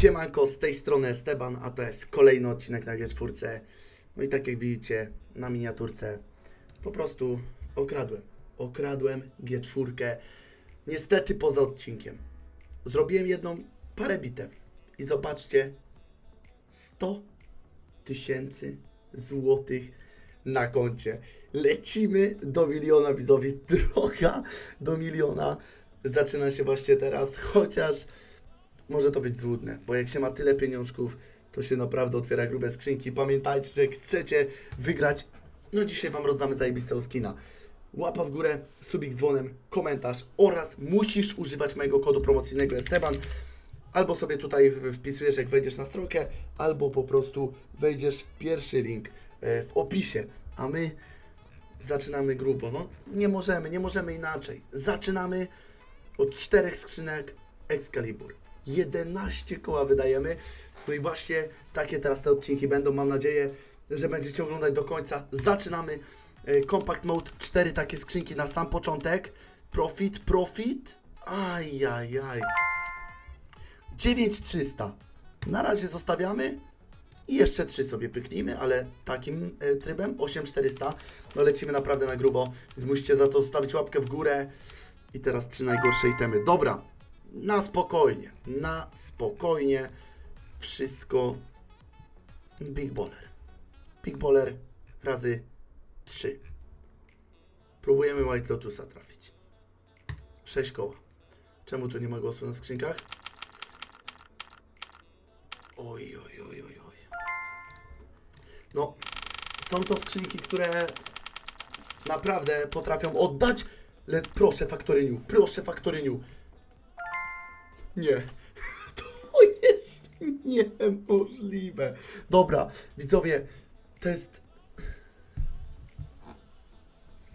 Siemanko, z tej strony Esteban, a to jest kolejny odcinek na G4. No i tak jak widzicie na miniaturce, po prostu okradłem. Okradłem G4. Niestety poza odcinkiem. Zrobiłem jedną parę bitew i zobaczcie, 100 tysięcy złotych na koncie. Lecimy do miliona widzowie. Droga do miliona zaczyna się właśnie teraz, chociaż może to być złudne, bo jak się ma tyle pieniążków, to się naprawdę otwiera grube skrzynki. Pamiętajcie, że chcecie wygrać, no dzisiaj Wam rozdamy zajebistego skina. Łapa w górę, subik z dzwonem, komentarz oraz musisz używać mojego kodu promocyjnego Esteban. Albo sobie tutaj wpisujesz, jak wejdziesz na stronkę, albo po prostu wejdziesz w pierwszy link e, w opisie. A my zaczynamy grubo. No nie możemy, nie możemy inaczej. Zaczynamy od czterech skrzynek Excalibur. 11 koła wydajemy. No i właśnie takie teraz te odcinki będą. Mam nadzieję, że będziecie oglądać do końca. Zaczynamy e, Compact Mode. Cztery takie skrzynki na sam początek. Profit, profit. Ajajaj. 9300. Na razie zostawiamy. I jeszcze trzy sobie pyknijmy, ale takim e, trybem 8400. No lecimy naprawdę na grubo, więc musicie za to zostawić łapkę w górę. I teraz trzy najgorsze itemy. Dobra, na spokojnie, na spokojnie. Wszystko Big Baller. Big razy 3. Próbujemy White Lotusa trafić. 6 koła. Czemu tu nie ma głosu na skrzynkach? Oj, oj, oj, oj, oj. No, są to skrzynki, które naprawdę potrafią oddać. Lecz proszę, Factory New, proszę, Factory New. Nie. To jest niemożliwe. Dobra, widzowie, to jest...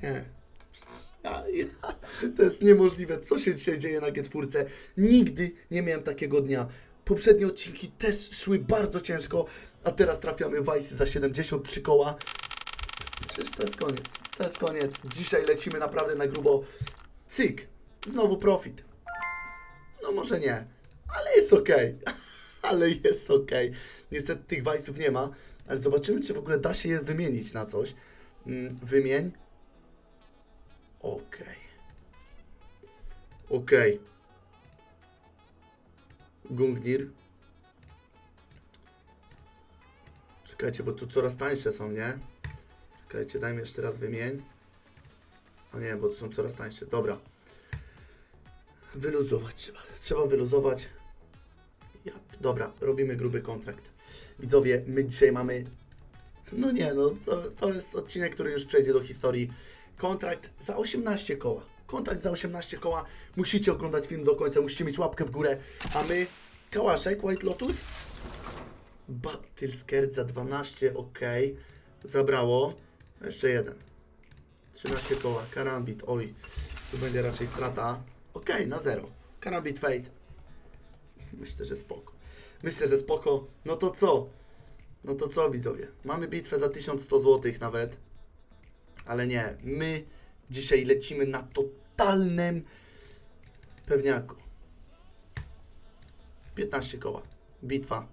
Nie. To jest niemożliwe. Co się dzisiaj dzieje na G4? Nigdy nie miałem takiego dnia. Poprzednie odcinki też szły bardzo ciężko, a teraz trafiamy Vice za 73 koła. Przecież to jest koniec. To jest koniec. Dzisiaj lecimy naprawdę na grubo. Cyk. Znowu profit. No może nie, ale jest ok. ale jest ok. Niestety tych Vice'ów nie ma, ale zobaczymy, czy w ogóle da się je wymienić na coś. Mm, wymień. Ok. Ok. Gungnir. Czekajcie, bo tu coraz tańsze są, nie? Czekajcie, dajmy jeszcze raz wymień. A nie, bo tu są coraz tańsze. Dobra. Wyluzować trzeba. Trzeba wyluzować. Ja, dobra, robimy gruby kontrakt. Widzowie, my dzisiaj mamy. No nie, no to, to jest odcinek, który już przejdzie do historii. Kontrakt za 18 koła. Kontrakt za 18 koła. Musicie oglądać film do końca, musicie mieć łapkę w górę. A my, Kałaszek, White Lotus. Battle Skirt za 12, ok. Zabrało. Jeszcze jeden. 13 koła. Karambit, oj. Tu będzie raczej strata. Ok, na zero. Karambit Fate. Myślę, że spoko. Myślę, że spoko. No to co? No to co widzowie? Mamy bitwę za 1100 zł nawet. Ale nie, my dzisiaj lecimy na totalnym pewniaku. 15 koła. Bitwa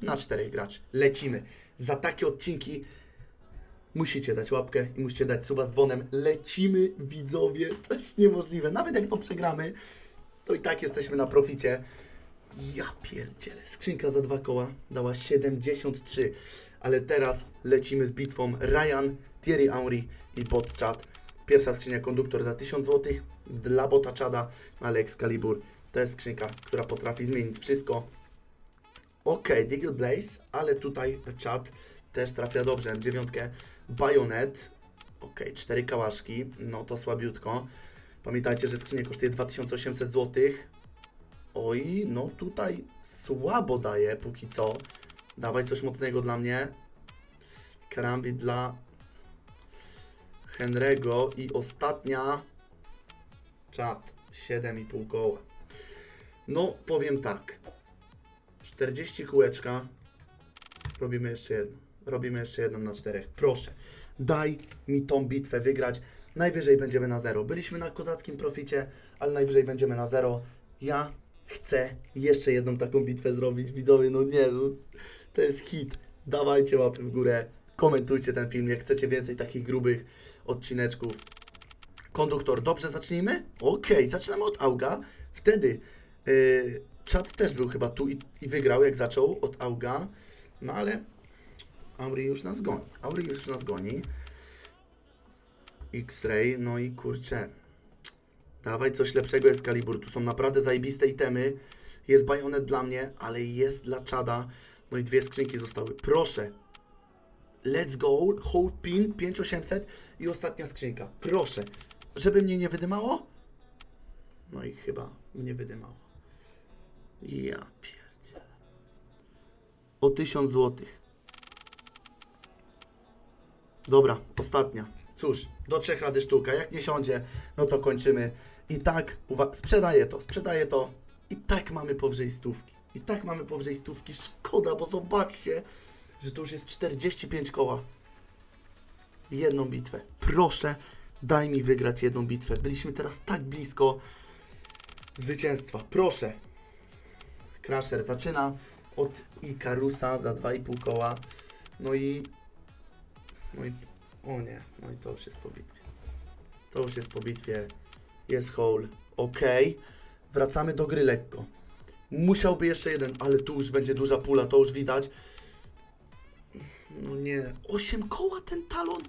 na 4 graczy. Lecimy. Za takie odcinki musicie dać łapkę i musicie dać suba z dzwonem. Lecimy, widzowie. To jest niemożliwe. Nawet jak to przegramy, to i tak jesteśmy na proficie. Ja pierdzielę. Skrzynka za dwa koła dała 73. Ale teraz lecimy z bitwą Ryan, Thierry Henry i bot Chad. Pierwsza skrzynia konduktor za 1000 zł dla bota Chada, ale Excalibur to jest skrzynka, która potrafi zmienić wszystko. Ok, Diggle Blaze, ale tutaj czat też trafia dobrze. Dziewiątkę, Bayonet. Ok, cztery kałaszki, no to słabiutko. Pamiętajcie, że skrzynia kosztuje 2800 zł. Oj, no tutaj słabo daje póki co. Dawaj coś mocnego dla mnie. Karambit dla Henry'ego i ostatnia czat 7,5 koła. No, powiem tak. 40 kółeczka. Robimy jeszcze jedno. Robimy jeszcze jedną na czterech. Proszę, daj mi tą bitwę wygrać. Najwyżej będziemy na zero. Byliśmy na kozackim proficie, ale najwyżej będziemy na zero. Ja chcę jeszcze jedną taką bitwę zrobić. Widzowie, no nie, no, to jest hit. Dawajcie łapy w górę, komentujcie ten film, jak chcecie więcej takich grubych odcineczków. Konduktor, dobrze zacznijmy? Okej, zaczynamy od Auga. Wtedy yy, czat też był chyba tu i, i wygrał, jak zaczął od Auga. No ale Auri już nas goni. Auri już nas goni. X-Ray, no i kurczę. Dawaj coś lepszego Excalibur. Tu są naprawdę zajebiste itemy. Jest bajonet dla mnie, ale jest dla czada. No i dwie skrzynki zostały. Proszę. Let's go. Hold pin 5800 i ostatnia skrzynka. Proszę. Żeby mnie nie wydymało? No i chyba mnie wydymało. Ja pierdzielę. O 1000 złotych. Dobra, ostatnia. Cóż, do trzech razy sztuka. Jak nie siądzie, no to kończymy. I tak, sprzedaję to, sprzedaję to. I tak mamy powyżej stówki. I tak mamy powyżej stówki. Szkoda, bo zobaczcie, że to już jest 45 koła. Jedną bitwę. Proszę, daj mi wygrać jedną bitwę. Byliśmy teraz tak blisko zwycięstwa. Proszę. Crusher zaczyna od Ikarusa za 2,5 koła. No i no i, o nie, no i to już jest po bitwie. To już jest po bitwie. Jest hole. Ok. Wracamy do gry lekko. Musiałby jeszcze jeden, ale tu już będzie duża pula, to już widać. No nie. 8 koła ten talon.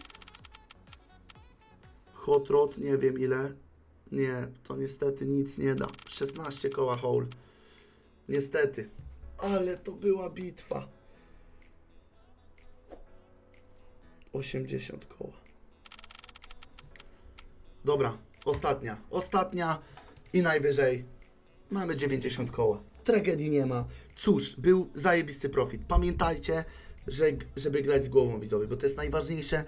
Hot rod, nie wiem ile. Nie, to niestety nic nie da. 16 koła hole. Niestety. Ale to była bitwa. 80 koła. Dobra, ostatnia. Ostatnia i najwyżej mamy 90 koła. Tragedii nie ma. Cóż, był zajebisty profit. Pamiętajcie, że, żeby grać z głową widzowie, bo to jest najważniejsze,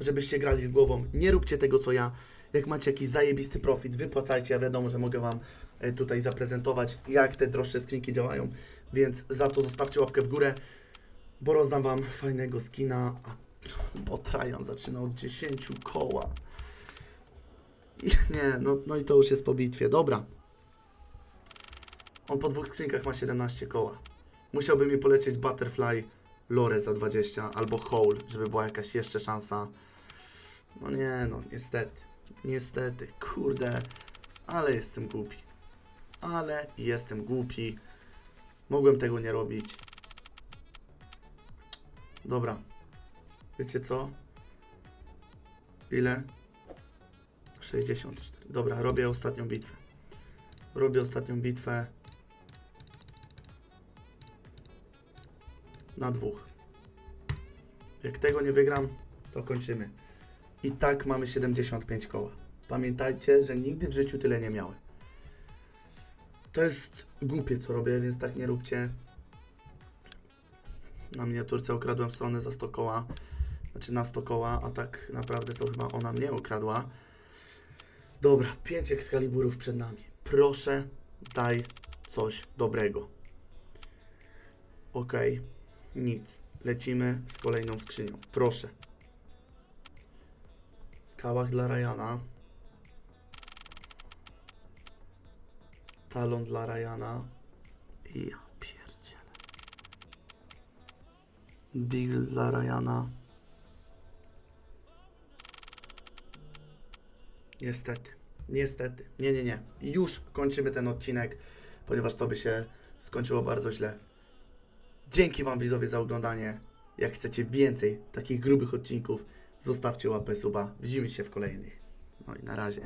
żebyście grali z głową. Nie róbcie tego co ja. Jak macie jakiś zajebisty profit, wypłacajcie. Ja wiadomo, że mogę Wam e, tutaj zaprezentować, jak te droższe skrzynki działają, więc za to zostawcie łapkę w górę, bo rozdam Wam fajnego skina, a bo Trajan zaczyna od 10 koła. I, nie, no, no i to już jest po bitwie. Dobra. On po dwóch skrzynkach ma 17 koła. Musiałby mi polecieć Butterfly Lore za 20 albo Hole, żeby była jakaś jeszcze szansa. No nie, no niestety. Niestety, kurde. Ale jestem głupi. Ale jestem głupi. Mogłem tego nie robić. Dobra. Wiecie co? Ile? 64. Dobra, robię ostatnią bitwę. Robię ostatnią bitwę. Na dwóch. Jak tego nie wygram, to kończymy. I tak mamy 75 koła. Pamiętajcie, że nigdy w życiu tyle nie miałem. To jest głupie, co robię, więc tak nie róbcie. Na miniaturce okradłem stronę za 100 koła. Znaczy na 100 koła, a tak naprawdę to chyba ona mnie okradła. Dobra, 5 ekskaliburów przed nami. Proszę, daj coś dobrego. Okej, nic. Lecimy z kolejną skrzynią. Proszę. Kałach dla Ryana. Talon dla Ryana. I ja pierdzielę. Deal dla Ryana. Niestety. Niestety. Nie, nie, nie. Już kończymy ten odcinek, ponieważ to by się skończyło bardzo źle. Dzięki Wam widzowie za oglądanie. Jak chcecie więcej takich grubych odcinków, zostawcie łapę suba. Widzimy się w kolejnych. No i na razie.